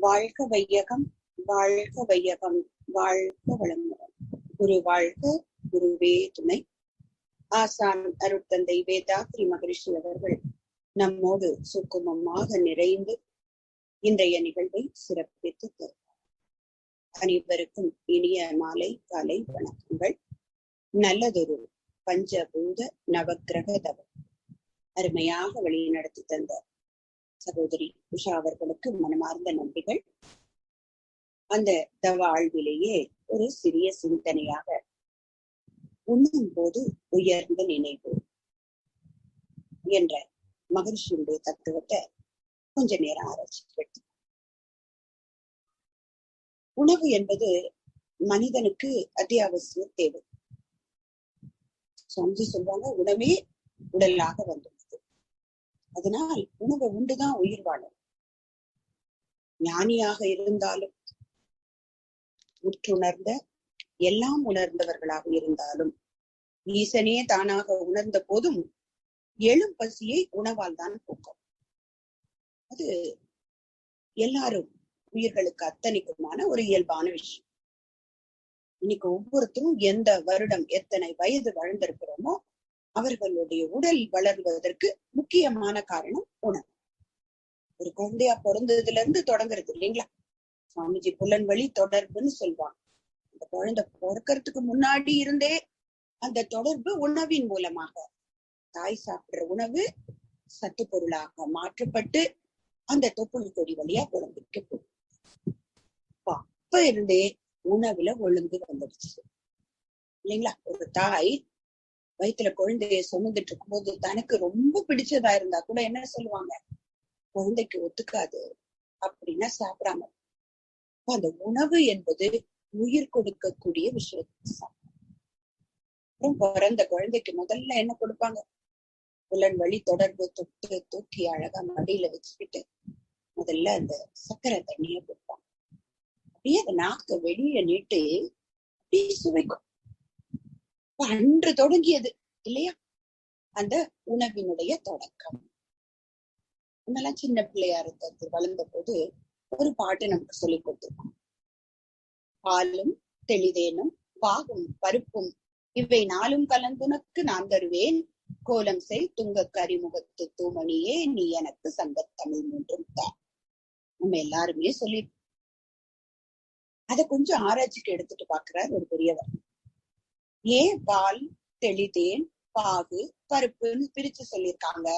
வாழ்க வையகம் வாழ்க வையகம் வாழ்க வளமுடன். குரு வாழ்க குருவே துணை. ஆசான் அருட்தந்தை வேதாத்ரி மகரிஷி அவர்கள் நம்மோடு சுக்குமமாக நிறைந்து இன்றைய நிகழ்வை சிறப்பித்து தருவார். அனைவருக்கும் இனிய மாலை காலை வணக்கங்கள். நல்லதொரு பஞ்சபூத நவக்கிரக தவம். அருமையாக வழி நடத்தி தந்த சகோதரி உஷா அவர்களுக்கு மனமார்ந்த நன்றிகள். அந்த தவ ஆழ்விலேயே ஒரு சிறிய சிந்தனையாக உண்ணும் போது உயர்ந்த நினைவு என்ற மகிழ்ச்சியுடைய தத்துவத்தை கொஞ்ச நேரம் ஆராய்ச்சி உணவு என்பது மனிதனுக்கு அத்தியாவசிய தேவை. சுவாமிஜி சொல்வாங்க உணவே உடலாக வந்துடும் அதனால் உணவை உண்டுதான் உயிர் வாழும். ஞானியாக இருந்தாலும் உற்றுணர்ந்த எல்லாம் உணர்ந்தவர்களாக இருந்தாலும் ஈசனே தானாக உணர்ந்த போதும் எழும் பசியை உணவால் தான் போக்கும். அது எல்லாரும் உயிர்களுக்கு அத்தனைக்குமான ஒரு இயல்பான விஷயம். இன்னைக்கு ஒவ்வொருத்தரும் எந்த வருடம் எத்தனை வயது வாழ்ந்திருக்கிறோமோ அவர்களுடைய உடல் வளர்வதற்கு முக்கியமான காரணம் உணவு. ஒரு குழந்தையா பிறந்ததுல இருந்து தொடங்குறது இல்லைங்களா? சுவாமிஜி புலன் வழி தொடர்புன்னு சொல்லுவாங்க அந்த குழந்தை பிறக்கிறதுக்கு முன்னாடி இருந்தே அந்த தொடர்பு உணவின் மூலமாக தாய் சாப்பிடுற உணவு சத்து பொருளாக மாற்றப்பட்டு அந்த தொப்புள் கொடி வழியா குழந்தைக்கு போகும். அப்ப இருந்தே உணவுல ஒழுங்கு வந்துடுச்சு. இல்லைங்களா? ஒரு தாய் வயிற்றுல குழந்தைய சுமந்துட்டு இருக்கும்போது தனக்கு ரொம்ப பிடிச்சதா இருந்தா கூட என்ன சொல்லுவாங்க? குழந்தைக்கு ஒத்துக்காது அப்படின்னா சாப்பிடாம அந்த உணவு என்பது உயிர் கொடுக்கக்கூடிய விஷயம் அப்புறம் பிறந்த குழந்தைக்கு முதல்ல என்ன கொடுப்பாங்க? புலன் வழி தொடர்பு தொட்டு தூக்கி அழகா மடியில வச்சுக்கிட்டு முதல்ல அந்த சக்கரை தண்ணிய கொடுப்பாங்க. அப்படியே அந்த நாக்க வெளியே நீட்டு அப்படியே சுவைக்கும். அன்று தொடங்கியது இல்லையா? அந்த உணவினுடைய தொடக்கம். நம்மெல்லாம் சின்ன பிள்ளையா இருந்தது வளர்ந்த போது ஒரு பாட்டு நமக்கு சொல்லி கொடுத்துருக்கோம். பாலும் தெளிதேனும் பாகும் பருப்பும் இவை நாளும் கலந்துனக்கு நான் தருவேன். கோலம் செய் துங்க கரிமுகத்து தூமணியே நீ எனக்கு சங்கத் தமிழ் மூன்றும் தான் நம்ம எல்லாருமே சொல்லி அத கொஞ்சம் ஆராய்ச்சிக்கு எடுத்துட்டு பாக்குறார் ஒரு பெரியவர். ஏன் பால் தெளிதேன் பாகு பருப்புன்னு பிரிச்சு சொல்லியிருக்காங்க.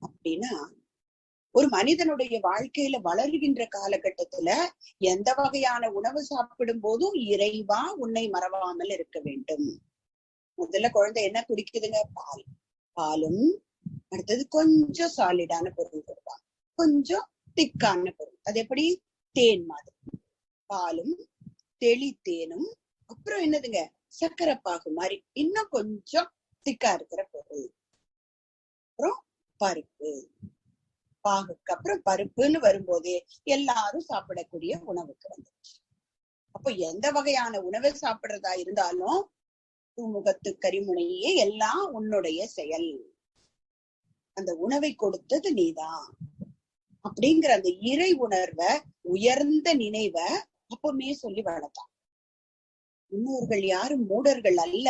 அப்படின்னா ஒரு மனிதனுடைய வாழ்க்கையில வளர்கின்ற காலகட்டத்துல எந்த வகையான உணவு சாப்பிடும் போதும் இறைவா உன்னை மறவாமல் இருக்க வேண்டும். முதல்ல குழந்தை என்ன குடிக்குதுங்க? பால். பாலும் அடுத்தது கொஞ்சம் சாலிடான பொருள் கொடுப்பாங்க கொஞ்சம் திக்கான பொருள். அது எப்படி? தேன் மாதிரி. பாலும் தெளி தேனும் அப்புறம் என்னதுங்க? சர்க்கரை பாகு மாதிரி இன்னும் கொஞ்சம் திக்கா இருக்கிற பொருள். அப்புறம் பருப்பு. பாகுக்கு அப்புறம் பருப்புன்னு வரும்போதே எல்லாரும் சாப்பிடக்கூடிய உணவுக்கு வந்துச்சு அப்போ எந்த வகையான உணவை சாப்பிடுறதா இருந்தாலும் முகத்து கரிமுனையே எல்லாம் உன்னுடைய செயல். அந்த உணவை கொடுத்தது நீதான். அப்படிங்கிற அந்த இறை உணர்வை உயர்ந்த நினைவ அப்பவுமே சொல்லி வளர்த்தான். முன்னோர்கள் யாரும் மூடர்கள் அல்ல.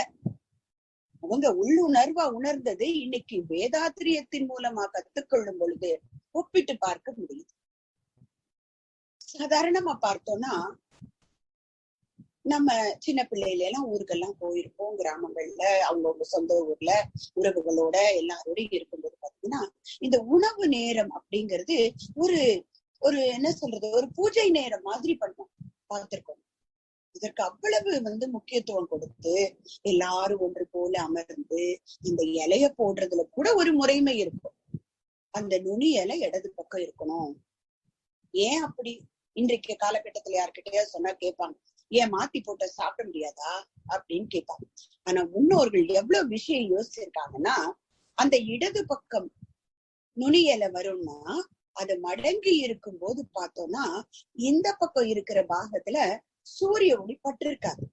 அவங்க உள்ளுணர்வா உணர்ந்தது இன்னைக்கு வேதாத்திரியத்தின் மூலமா கத்துக்கொள்ளும் பொழுது ஒப்பிட்டு பார்க்க முடியுது. சாதாரணமா பார்த்தோம்னா நம்ம சின்ன பிள்ளையில எல்லாம் ஊருக்கெல்லாம் போயிருப்போம் கிராமங்கள்ல அவங்கவுங்க சொந்த ஊர்ல உறவுகளோட எல்லாரோடையும் இருக்கும்போது பாத்தீங்கன்னா இந்த உணவு நேரம் அப்படிங்கிறது ஒரு ஒரு என்ன சொல்றது ஒரு பூஜை நேரம் மாதிரி பண்ணோம் பார்த்திருக்கோம். இதற்கு அவ்வளவு வந்து முக்கியத்துவம் கொடுத்து எல்லாரும் ஒன்று போல அமர்ந்து இந்த இலைய போடுறதுல கூட ஒரு முறைமை இருக்கும். அந்த நுனி இலை இடது பக்கம் இருக்கணும். ஏன் அப்படி? இன்றைக்கு காலகட்டத்துல யார்கிட்டயா சொன்னா கேட்பாங்க ஏன் மாத்தி போட்ட சாப்பிட முடியாதா? அப்படின்னு கேட்பாங்க. ஆனா முன்னோர்கள் எவ்வளவு விஷயம் யோசிச்சிருக்காங்கன்னா அந்த இடது பக்கம் நுனி இலை வரும்னா அது மடங்கி இருக்கும் போது பார்த்தோம்னா இந்த பக்கம் இருக்கிற பாகத்துல சூரிய ஒளி பட்டு இருக்காது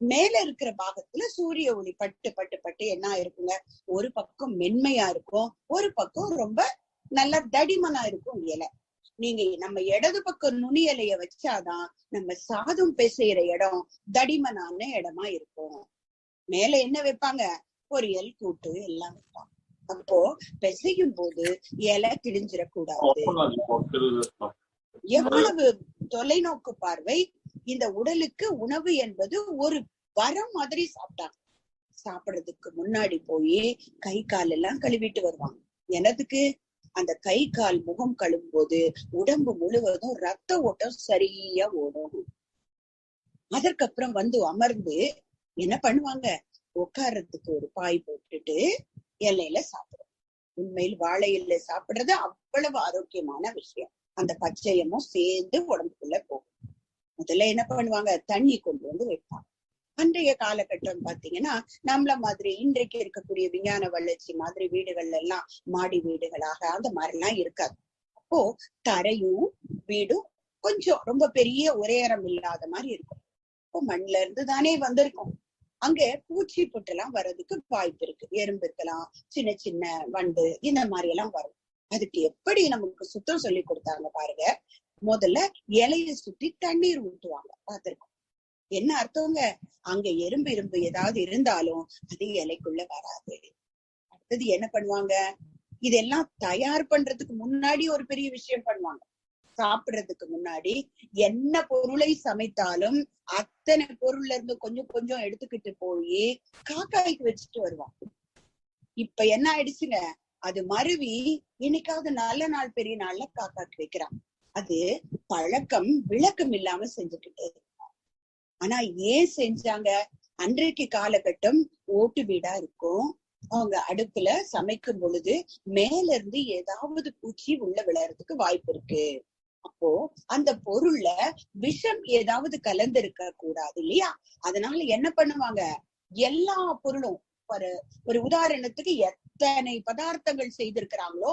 மேல இருக்கிற பாகத்துல சூரிய ஒளி பட்டு பட்டு பட்டு என்ன இருக்குங்க ஒரு பக்கம் மென்மையா இருக்கும் ஒரு பக்கம் ரொம்ப நல்ல தடிமனா இருக்கும் இலை. நீங்க நம்ம இடது பக்கம் நுனி இலைய வச்சாதான் நம்ம சாதம் பிசைற இடம் தடிமனான இடமா இருக்கும். மேல என்ன வைப்பாங்க? பொரியல் கூட்டு எல்லாம் வைப்பாங்க. அப்போ பிசையும் போது இலை கிழிஞ்சிடக்கூடாது. எவ்வளவு தொலைநோக்கு பார்வை இந்த உடலுக்கு உணவு என்பது ஒரு வரம் மாதிரி சாப்பிட்டாங்க. சாப்பிடுறதுக்கு முன்னாடி போய் கை கால் எல்லாம் கழுவிட்டு வருவாங்க. என்னதுக்கு? அந்த கை கால் முகம் கழுவும் போது உடம்பு முழுவதும் ரத்த ஓட்டம் சரியா ஓடும். அதற்கப்புறம் வந்து அமர்ந்து என்ன பண்ணுவாங்க? உட்கார்றதுக்கு ஒரு பாய் போட்டுட்டு இலையில சாப்பிடுவோம் உண்மையில் வாழை இலை சாப்பிடுறது அவ்வளவு ஆரோக்கியமான விஷயம். அந்த பச்சையமும் சேர்ந்து உடம்புக்குள்ள போகும். முதல்ல என்ன பண்ணுவாங்க? தண்ணி கொண்டு வந்து வைப்பாங்க. அன்றைய காலகட்டம் பாத்தீங்கன்னா நம்மள மாதிரி இன்றைக்கு இருக்கக்கூடிய விஞ்ஞான வளர்ச்சி மாதிரி வீடுகள்ல எல்லாம் மாடி வீடுகளாக அந்த மாதிரி எல்லாம் இருக்காது. அப்போ தரையும் வீடும் கொஞ்சம் ரொம்ப பெரிய உரையரம் இல்லாத மாதிரி இருக்கும். இப்போ மண்ல இருந்து தானே வந்திருக்கும். அங்க பூச்சி புட்டெல்லாம் வர்றதுக்கு வாய்ப்பு இருக்கு. எறும்பு இருக்கலாம் சின்ன சின்ன வண்டு இந்த மாதிரி எல்லாம் வரும். அதுக்கு எப்படி நமக்கு சுத்தம் சொல்லி கொடுத்தாங்க பாருங்க. முதல்ல இலைய சுத்தி தண்ணீர் ஊத்துவாங்க. பார்த்திருக்கோம். என்ன அர்த்தங்க அங்க எறும்பு இரும்பு ஏதாவது இருந்தாலும் அது இலைக்குள்ள வராது. அடுத்தது என்ன பண்ணுவாங்க? இதெல்லாம் தயார் பண்றதுக்கு முன்னாடி ஒரு பெரிய விஷயம் பண்ணுவாங்க. சாப்பிடுறதுக்கு முன்னாடி என்ன பொருளை சமைத்தாலும் அத்தனை பொருள்ல இருந்து கொஞ்சம் கொஞ்சம் எடுத்துக்கிட்டு போய் காக்காய்க்கு வச்சுட்டு வருவாங்க. இப்ப என்ன ஆயிடுச்சுங்க? அது மருவி இன்னைக்காவது நல்ல நாள் பெரிய நாள்ல காக்காக்கு வைக்கிறாங்க. அது பழக்கம் விளக்கம் இல்லாம செஞ்சுக்கிட்டே ஆனா ஏன் செஞ்சாங்க? அன்றைக்கு காலகட்டம் ஓட்டு வீடா இருக்கும். அவங்க அடுப்புல சமைக்கும் பொழுது மேல இருந்து ஏதாவது பூச்சி உள்ள விளையறதுக்கு வாய்ப்பு இருக்கு. அப்போ அந்த பொருள்ல விஷம் ஏதாவது கலந்திருக்க கூடாது இல்லையா? அதனால என்ன பண்ணுவாங்க? எல்லா பொருளும் ஒரு ஒரு உதாரணத்துக்கு எத்தனை பதார்த்தங்கள் செய்திருக்கிறாங்களோ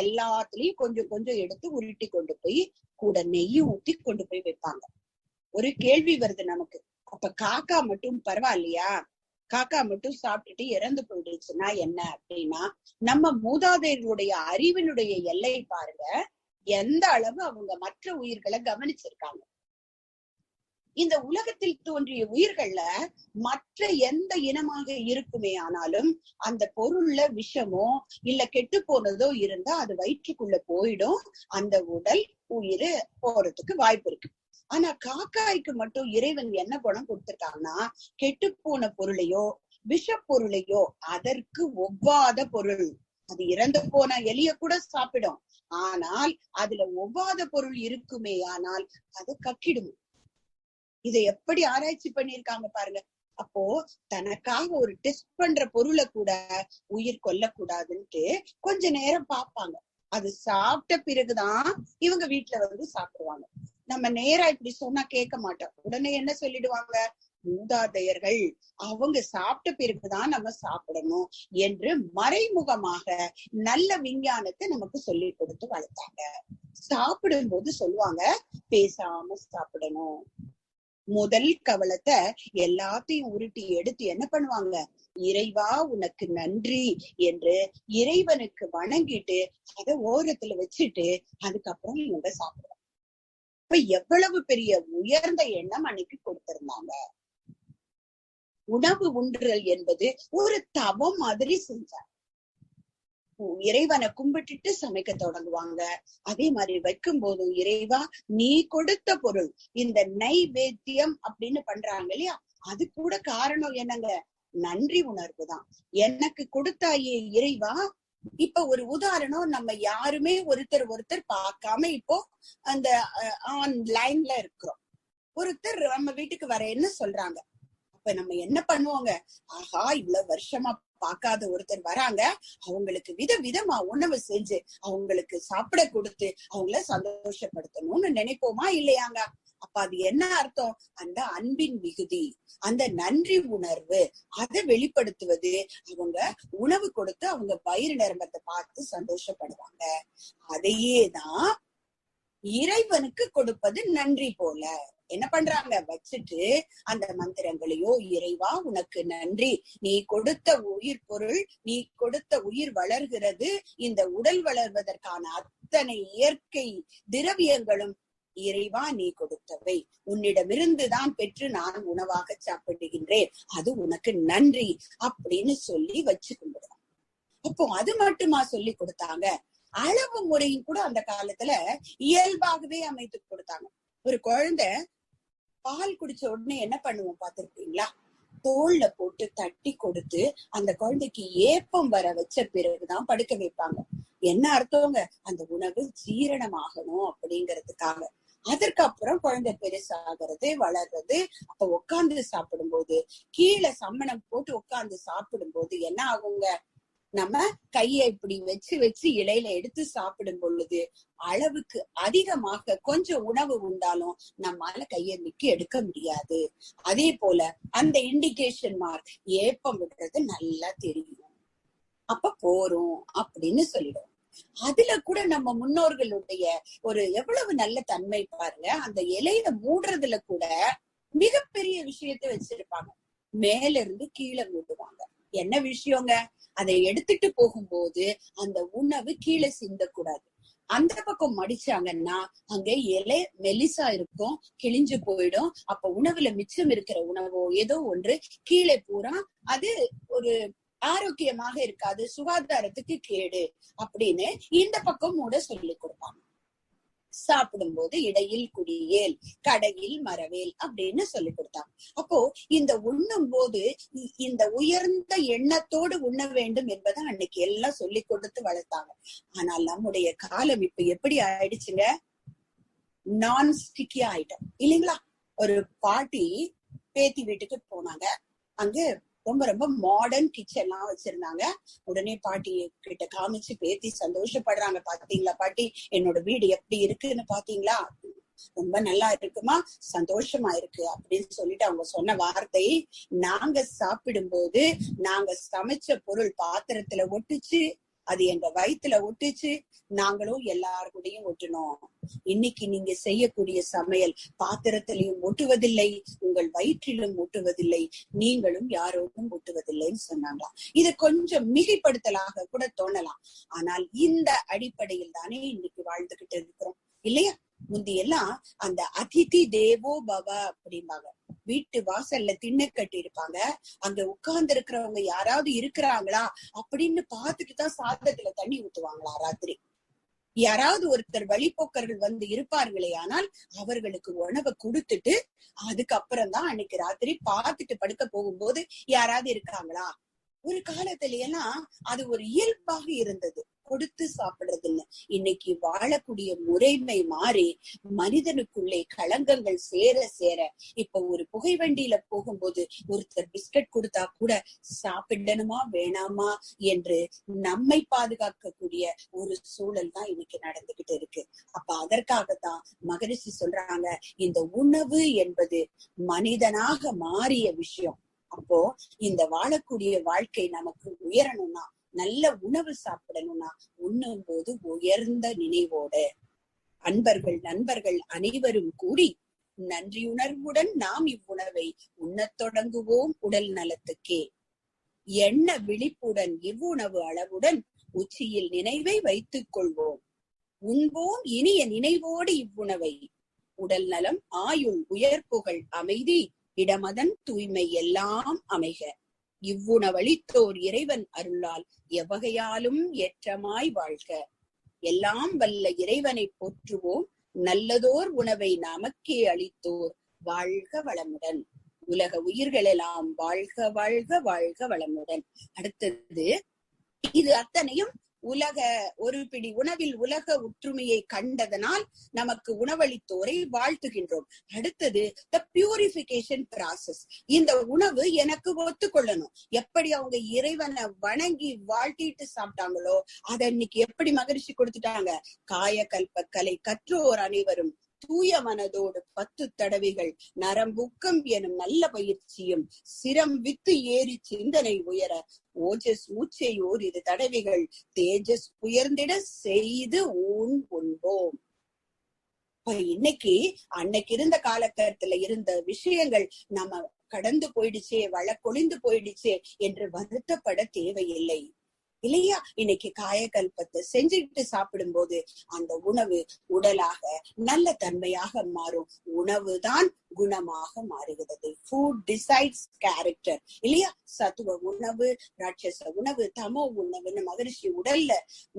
எல்லாத்துலயும் கொஞ்சம் கொஞ்சம் எடுத்து உருட்டி கொண்டு போய் கூட நெய் ஊத்தி கொண்டு போய் வைப்பாங்க. ஒரு கேள்வி வருது நமக்கு. அப்ப காக்கா மட்டும் பரவாயில்லையா? காக்கா மட்டும் சாப்பிட்டுட்டு இறந்து போயிடுச்சுன்னா என்ன அப்படின்னா நம்ம மூதாதையர்களுடைய அறிவினுடைய எல்லை பாருங்க எந்த அளவு அவங்க மற்ற உயிர்களை கவனிச்சிருக்காங்க. இந்த உலகத்தில் தோன்றிய உயிர்கள்ல மற்ற எந்த இனமாக இருக்குமே ஆனாலும் அந்த பொருள்ல விஷமோ இல்ல கெட்டு போனதோ இருந்தா அது வயிற்றுக்குள்ள போயிடும். அந்த உடல் உயிர் போறதுக்கு வாய்ப்பு இருக்கு. ஆனா காக்காய்க்கு மட்டும் இறைவன் என்ன குணம் கொடுத்துட்டான்னா கெட்டு போன பொருளையோ விஷ பொருளையோ அதற்கு ஒவ்வாத பொருள். அது இறந்து போன எலிய கூட சாப்பிடும். ஆனால் அதுல ஒவ்வாத பொருள் இருக்குமே ஆனால் அது கக்கிடும். இதை எப்படி ஆராய்ச்சி பண்ணிருக்காங்க பாருங்க. அப்போ தனக்காக ஒரு டெஸ்ட் பண்ற பொருளை கூட உயிர் கொல்லக்கூடாதுன்ட்டு கொஞ்ச நேரம் பார்ப்பாங்க. அது சாப்பிட்ட பிறகுதான் இவங்க வீட்டுல வந்து சாப்பிடுவாங்க. நம்ம நேரா இப்படி சொன்னா கேட்க மாட்டோம். உடனே என்ன சொல்லிடுவாங்க? மூதாதையர்கள் அவங்க சாப்பிட்ட பிறகுதான் நம்ம சாப்பிடணும் என்று மறைமுகமாக நல்ல விஞ்ஞானத்தை நமக்கு சொல்லி கொடுத்து வளர்த்தாங்க. சாப்பிடும் போது சொல்லுவாங்க பேசாம சாப்பிடணும். முதல் கவலத்தை எல்லாத்தையும் உருட்டி எடுத்து என்ன பண்ணுவாங்க? இறைவா உனக்கு நன்றி என்று இறைவனுக்கு வணங்கிட்டு அதை ஓரத்துல வச்சுட்டு அதுக்கப்புறம் இவங்க சாப்பிடுவாங்க. இப்ப எவ்வளவு பெரிய உயர்ந்த எண்ணம் அன்னைக்கு கொடுத்திருந்தாங்க. உணவு உண்டுதல் என்பது ஒரு தவம் மாதிரி செஞ்சாங்க. இறைவனை கும்பிட்டுட்டு சமைக்க தொடங்குவாங்க. அதே மாதிரி வைக்கும் போதும் இறைவா நீ கொடுத்த பொருள் இந்த நைவேத்தியம் அப்படின்னு பண்றாங்க இல்லையா? அது கூட காரணம் என்னங்க? நன்றி உணர்வு தான். எனக்கு கொடுத்தாயே இறைவா? இப்ப ஒரு உதாரணம் நம்ம யாருமே ஒருத்தர் ஒருத்தர் பார்க்காம இப்போ அந்த ஆன்லைன்ல இருக்கிறோம். ஒருத்தர் நம்ம வீட்டுக்கு வரேன்னு சொல்றாங்க. அப்ப நம்ம என்ன பண்ணுவோங்க? ஆஹா இவ்வளவு வருஷமா பார்க்காத ஒருத்தர் வராங்க. அவங்களுக்கு வித விதமா உணவு செஞ்சு அவங்களுக்கு சாப்பிட கொடுத்து அவங்கள சந்தோஷப்படுத்தணும்னு நினைப்போமா இல்லையாங்க? அப்ப அது என்ன அர்த்தம்? அந்த அன்பின் மிகுதி அந்த நன்றி உணர்வு அதை வெளிப்படுத்துவது. அவங்க உணவு கொடுத்து அவங்க வயிறு நிரம்பத்தை பார்த்து சந்தோஷப்படுவாங்க. அதையே தான் இறைவனுக்கு கொடுப்பது நன்றி போல. என்ன பண்றாங்க? வச்சுட்டு அந்த மந்திரங்களையோ இறைவா உனக்கு நன்றி. நீ கொடுத்த உயிர் பொருள் நீ கொடுத்த உயிர் வளர்கிறது இந்த உடல் வளர்வதற்கான அத்தனை இயற்கை திரவியங்களும் இறைவா நீ கொடுத்தவை. உன்னிடமிருந்து தான் பெற்று நான் உணவாக சாப்பிடுகின்றேன். அது உனக்கு நன்றி அப்படின்னு சொல்லி வச்சு கும்பிடுறான். அப்போ அது மட்டுமா சொல்லி கொடுத்தாங்க? அளவு முறையும் கூட அந்த காலத்துல இயல்பாகவே அமைத்து கொடுத்தாங்க. ஒரு குழந்தை பால் குடிச்ச உடனே என்ன பண்ணுவோம் பாத்திருக்கீங்களா தோல்ல போட்டு தட்டி கொடுத்து அந்த குழந்தைக்கு ஏப்பம் வர வச்ச பிறகுதான் படுக்க வைப்பாங்க. என்ன அர்த்தவங்க அந்த உணவு ஜீரணமாகணும் அப்படிங்கறதுக்காக. அதற்கு அப்புறம் குழந்தை பெருசாகிறது வளர்றது அப்ப உட்கார்ந்து சாப்பிடும்போது கீழே சம்மணம் போட்டு உட்கார்ந்து சாப்பிடும்போது என்ன ஆகுங்க? நம்ம கையை இப்படி வச்சு வச்சு இலையில எடுத்து சாப்பிடும் பொழுது அளவுக்கு அதிகமாக கொஞ்சம் உணவு உண்டாலும் நம்மால கையை நிக்கி எடுக்க முடியாது. அதே போல அந்த இண்டிகேஷன் மார்க் ஏப்பம் விடுறது நல்லா தெரியும். அப்ப போறோம் அப்படின்னு சொல்லிடும். அதுல கூட நம்ம முன்னோர்களுடைய ஒரு எவ்வளவு நல்ல தன்மை பாருங்க. அந்த இலையில மூடுறதுல கூட மிகப்பெரிய விஷயத்தை வச்சிருப்பாங்க. மேல இருந்து கீழே மூடுவாங்க. என்ன விஷயங்க? அதை எடுத்துட்டு போகும்போது அந்த உணவு கீழே சிந்தக்கூடாது. அந்த பக்கம் மடிச்சாங்கன்னா அங்க இலை மெலிசா இருக்கும் கிழிஞ்சு போயிடும். அப்ப உணவுல மிச்சம் இருக்கிற உணவோ ஏதோ ஒன்று கீழே பூரா அது ஒரு ஆரோக்கியமாக இருக்காது சுகாதாரத்துக்கு கேடு அப்படின்னு இந்த பக்கம் மூட சொல்லி கொடுப்பாங்க. சாப்பிடும் போது இடையில் குடியேல் கடையில் மரவேல் அப்படின்னு சொல்லி கொடுத்தாங்க. அப்போ இந்த உண்ணும் போது இந்த உயர்ந்த எண்ணத்தோடு உண்ண வேண்டும் என்பதை அன்னைக்கு எல்லாம் சொல்லி கொடுத்து வளர்த்தாங்க. ஆனால் நம்முடைய காலம் இப்ப எப்படி ஆயிடுச்சுங்க? நான் ஸ்டிக்கியா ஆயிட்டோம். இல்லைங்களா? ஒரு பாட்டி பேத்தி வீட்டுக்கு போனாங்க. அங்க ரொம்ப ரொம்ப மாடர்ன் கிச்சன் எல்லாம் வச்சிருந்தாங்க. உடனே பாட்டி கிட்ட காமிச்சு பேத்தி சந்தோஷப்படுறாங்க. பாத்தீங்களா பாட்டி? என்னோட வீடு எப்படி இருக்குன்னு பாத்தீங்களா? ரொம்ப நல்லா இருக்குமா? சந்தோஷமா இருக்கு அப்படின்னு சொல்லிட்டு அவங்க சொன்ன வார்த்தை நாங்க சாப்பிடும்போது நாங்க சமைச்ச பொருள் பாத்திரத்துல ஒட்டுச்சு அது எங்க வயிற்றுல ஒட்டுச்சு. நாங்களும் எல்லாருக்கூடையும் ஒட்டினோம் ஒட்டணும். இன்னைக்கு நீங்க செய்யக்கூடிய சமையல் பாத்திரத்திலையும் ஒட்டுவதில்லை உங்கள் வயிற்றிலும் ஒட்டுவதில்லை நீங்களும் யாரோடும் ஒட்டுவதில்லைன்னு சொன்னாங்களாம். இது கொஞ்சம் மிகைப்படுத்தலாக கூட தோணலாம். ஆனால் இந்த அடிப்படையில் தானே இன்னைக்கு வாழ்ந்துகிட்டு இருக்கிறோம். இல்லையா? முந்தியெல்லாம் அந்த அதிதி தேவோ பவ அப்படிம்பாங்க. வீட்டு வாசல்ல திண்ணை கட்டி இருப்பாங்க அங்க உட்கார்ந்து இருக்கிறவங்க யாராவது இருக்கிறாங்களா? அப்படின்னு பாத்துட்டு தான் சாதத்துல தண்ணி ஊத்துவாங்களா ராத்திரி. யாராவது ஒருத்தர் வழிபோக்கர்கள் வந்து இருப்பார்களே ஆனால் அவர்களுக்கு உணவை கொடுத்துட்டு அதுக்கப்புறம் தான் அன்னைக்கு ராத்திரி பார்த்துட்டு படுக்க போகும்போது யாராவது இருக்காங்களா? ஒரு காலத்துல எல்லாம் அது ஒரு இயல்பாக இருந்தது. கொடுத்து சாப்பிடுறதுன்னு. இன்னைக்கு வாழக்கூடிய முறைமை மாறி மனிதனுக்குள்ளே களங்கங்கள் சேர சேர இப்ப ஒரு புகை வண்டியில போகும்போது ஒருத்தர் பிஸ்கட் கொடுத்தா கூட சாப்பிடணுமா வேணாமா? என்று நம்மை பாதுகாக்கக்கூடிய ஒரு சூழல் தான் இன்னைக்கு நடந்துகிட்டு இருக்கு. அப்ப அதற்காகத்தான் மகரிஷி சொல்றாங்க இந்த உணவு என்பது மனிதனாக மாறிய விஷயம். அப்போ இந்த வாழக்கூடிய வாழ்க்கை நமக்கு உயரணும்னா நல்ல உணவு சாப்பிடணும்னா உண்ணும் போது உயர்ந்த நினைவோடு. அன்பர்கள் நண்பர்கள் அனைவரும் கூடி நன்றியுணர்வுடன் நாம் இவ்வுணவை உண்ணத் தொடங்குவோம் உடல் நலத்துக்கே. எண்ண விழிப்புடன் இவ்வுணவு அளவுடன் உச்சியில் நினைவை வைத்துக் கொள்வோம். உண்போம் இனிய நினைவோடு இவ்வுணவை. உடல் நலம் ஆயுள் உயர்ப்புகள் அமைதி இடமதன் தூய்மை எல்லாம் அமைக. இவ்வுணவளித்தோர் இறைவன் அருளால் எவ்வகையாலும் ஏற்றமாய் வாழ்க. எல்லாம் வல்ல இறைவனை போற்றுவோம். நல்லதோர் உணவை நமக்கே அளித்தோர் வாழ்க வளமுடன். உலக உயிர்கள் எல்லாம் வாழ்க வாழ்க வாழ்க வளமுடன். அடுத்தது இது அத்தனையும் உலக ஒரு பிடி உணவில் உலக ஒற்றுமையை கண்டதனால் நமக்கு உணவளித்தோரை வாழ்த்துகின்றோம். அடுத்தது த பியூரிபிகேஷன் ப்ராசஸ் இந்த உணவு எனக்கு ஒத்துக்கொள்ளணும். எப்படி அவங்க இறைவனை வணங்கி வாழ்த்திட்டு சாப்பிட்டாங்களோ அதை இன்னைக்கு எப்படி மகிழ்ச்சி கொடுத்துட்டாங்க? காயகல்ப கலை கற்றோர் அனைவரும் தூய மனதோடு பத்து தடவைகள் நரம்புக்கம் எனும் நல்ல பயிற்சியும் சிரம் வித்து ஏறி சிந்தனை உயர ஓஜஸ் மூச்சை ஓர் இரு தடவைகள் தேஜஸ் உயர்ந்திட செய்து ஊன் உண்போம். அப்ப இன்னைக்கு அன்னைக்கு இருந்த காலகட்டத்துல இருந்த விஷயங்கள் நம்ம கடந்து போயிடுச்சே வழக்கொழிந்து போயிடுச்சே என்று வருத்தப்பட தேவையில்லை. இல்லையா? இன்னைக்கு காயகல்பத்தை செஞ்சுக்கிட்டு சாப்பிடும்போது அந்த உணவு உடலாக நல்ல தன்மையாக மாறும். உணவுதான் குணமாக மாறுகிறது. ஃபுட் டிசைட்ஸ் கேரக்டர் இல்லையா? சத்துவ உணவு ராட்சச உணவு தமோ உணவுன்னு மகரிஷி உடல்ல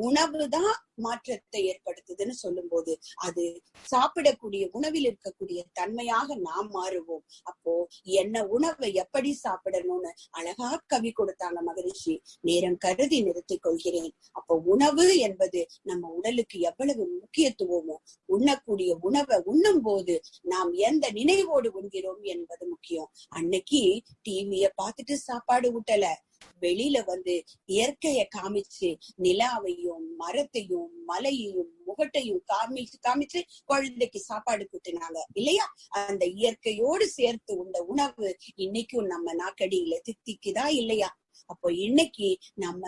உணவு தான் மாற்றத்தை ஏற்படுத்துதுன்னு சொல்லும் போது அது சாப்பிடக்கூடிய உணவில் இருக்கக்கூடிய தன்மையாக நாம் மாறுவோம். அப்போ என்ன உணவை எப்படி சாப்பிடணும்னு அழகா கவி கொடுத்தாங்க மகரிஷி. நேரம் கருதி நிறுத்திக் கொள்கிறேன். அப்போ உணவு என்பது நம்ம உடலுக்கு எவ்வளவு முக்கியத்துவமோ உண்ணக்கூடிய உணவை உண்ணும் போது நாம் எந்த நினைவு நினைவோடு உண்கிறோம் என்பது முக்கியம். அன்னைக்கு டிவிய பார்த்துட்டு சாப்பாடு ஊட்டல. வெளியில வந்து இயற்கைய காமிச்சு நிலாவையும் மரத்தையும் மலையையும் முகட்டையும் காமிச்சு காமிச்சு குழந்தைக்கு சாப்பாடு கூட்டினாங்க. இல்லையா? அந்த இயற்கையோடு சேர்த்து உண்ட உணவு இன்னைக்கும் நம்ம நாக்கடியில தித்திக்குதா இல்லையா? அப்போ இன்னைக்கு நம்ம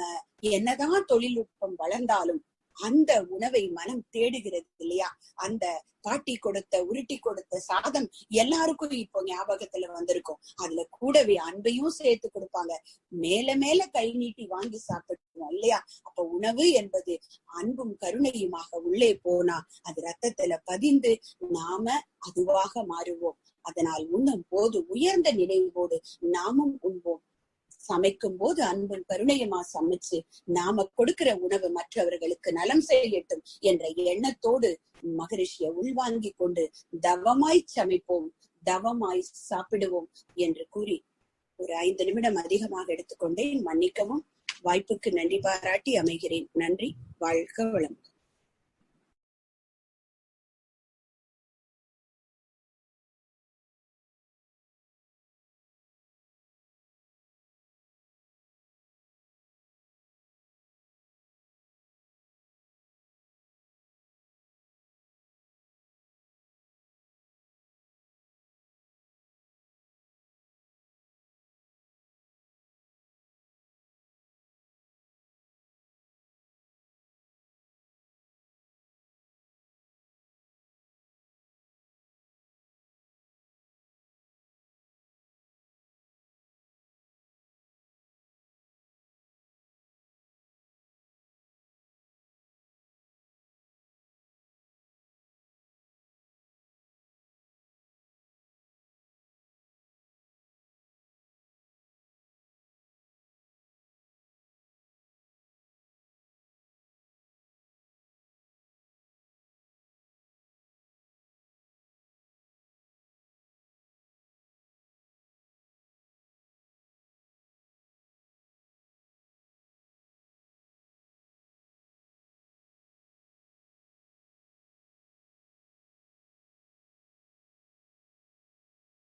என்னதான் தொழில்நுட்பம் வளர்ந்தாலும் அந்த உணவை மனம் தேடுகிறது இல்லையா? அந்த பாட்டி கொடுத்த உருட்டி கொடுத்த சாதம் எல்லாருக்கும் இப்போ ஞாபகத்துல வந்திருக்கும். அதுல கூடவே அன்பையும் சேர்த்து கொடுப்பாங்க. மேல மேல கை நீட்டி வாங்கி சாப்பிடுவோம் இல்லையா? அப்ப உணவு என்பது அன்பும் கருணையுமாக உள்ளே போனா அது ரத்தத்துல பதிந்து நாம அதுவாக மாறுவோம். அதனால் உண்ணும் போது உயர்ந்த நினைவோடு நாமும் உண்போம். சமைக்கும் போது அன்பும் கருணையுமா சமைச்சு நாம கொடுக்கிற உணவு மற்றவர்களுக்கு நலம் செய்யட்டும் என்ற எண்ணத்தோடு மகரிஷியை உள்வாங்கி கொண்டு தவமாய் சமைப்போம் தவமாய் சாப்பிடுவோம் என்று கூறி ஒரு ஐந்து நிமிடம் அதிகமாக எடுத்துக்கொண்டேன். மன்னிக்கவும். வாய்ப்புக்கு நன்றி பாராட்டி அமைகிறேன். நன்றி. வாழ்க வளம்